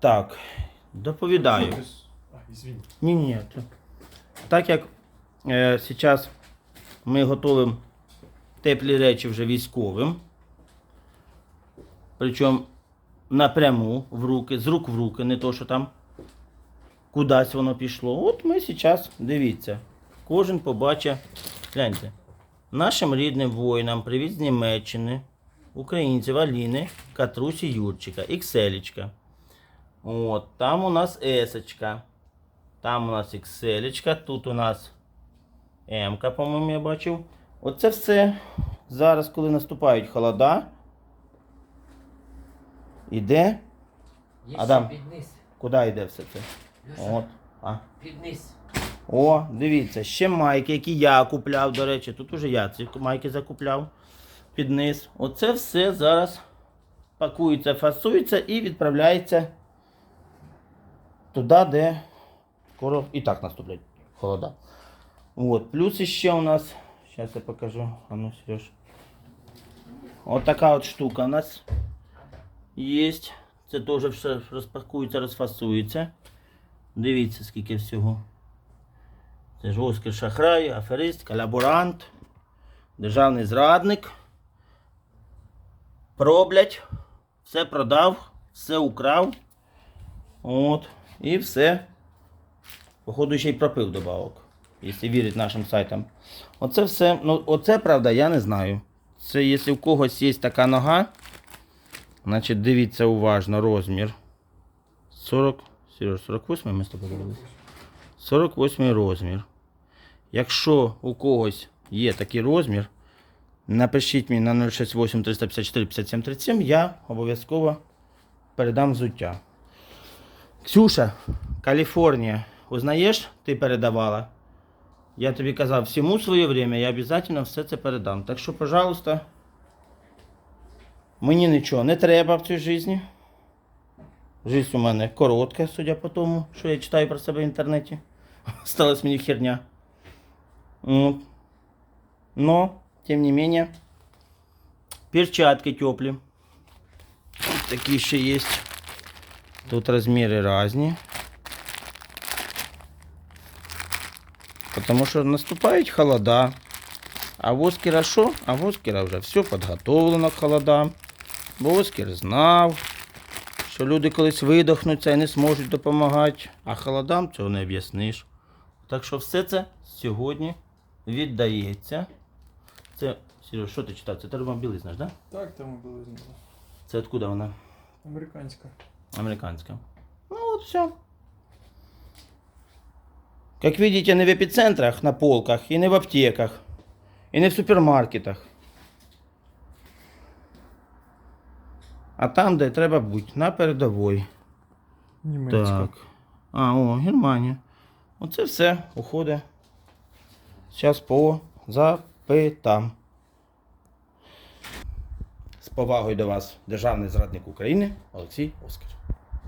Так, доповідаю. Ні, ні. Так як е, зараз ми готуємо теплі речі вже військовим. Причому напряму в руки, з рук в руки, не то, що там кудись воно пішло. От ми зараз, дивіться, кожен побачить, гляньте, нашим рідним воїнам привіт з Німеччини, українців Аліни, Катрусі Юрчика, Ікселічка. От, там у нас Есочка. Там у нас Excel, тут у нас М, по-моєму, я бачив. Оце все. Зараз, коли наступають холода, іде. Є Адам. Куди йде все це? Льоша, От. А. О, дивіться, ще майки, які я купляв, до речі, тут уже я ці майки закупляв під низ. Оце все зараз пакується, фасується і відправляється туди, де скоро і так наступлять холода. От, плюс ще у нас, зараз я покажу, а ну, Сереж. От така от штука у нас є. Це теж все розпакується, розфасується. Дивіться, скільки всього. Це ж Оскар Шахрай, аферист, колаборант, державний зрадник. Проблять, все продав, все украв. От. І все. Походу ще й пропив добавок, якщо вірить нашим сайтам. Оце все. Ну, оце правда, я не знаю. Це якщо в когось є така нога, значить дивіться уважно розмір. 40. Сереж, 48 ми з тобою дивилися? 48 розмір. Якщо у когось є такий розмір, напишіть мені на 068 354 57 37, я обов'язково передам взуття. Ксюша, Каліфорнія, узнаєш, ти передавала? Я тобі казав, всьому своє время, я обов'язково все це передам. Так що, пожалуйста, мені нічого не треба в цій житті. Жизнь у мене коротка, судя по тому, що я читаю про себе в інтернеті. Сталась мені херня. От. Но, тем не менее, перчатки теплі. Такі ще є. Тут розміри різні. Потому що наступають холода. А воскера що? А воскера вже все підготовлено к холодам. Бо воскер знав, що люди колись видохнуться і не зможуть допомагати, а холодам цього не об'ясниш. Так що все це сьогодні віддається. Це, Сереж, що ти читав? Це термобілизна ж, да? Так, і. Це откуда вона? Американська. Американская. Ну вот все. Как видите, не в эпицентрах на полках, и не в аптеках, и не в супермаркетах. А там, де треба бути, на передовій. Німецька. Так. А, о, Германія. Оце все уходить. Зараз по запитам. З повагою до вас, державний зрадник України Олексій Оскар.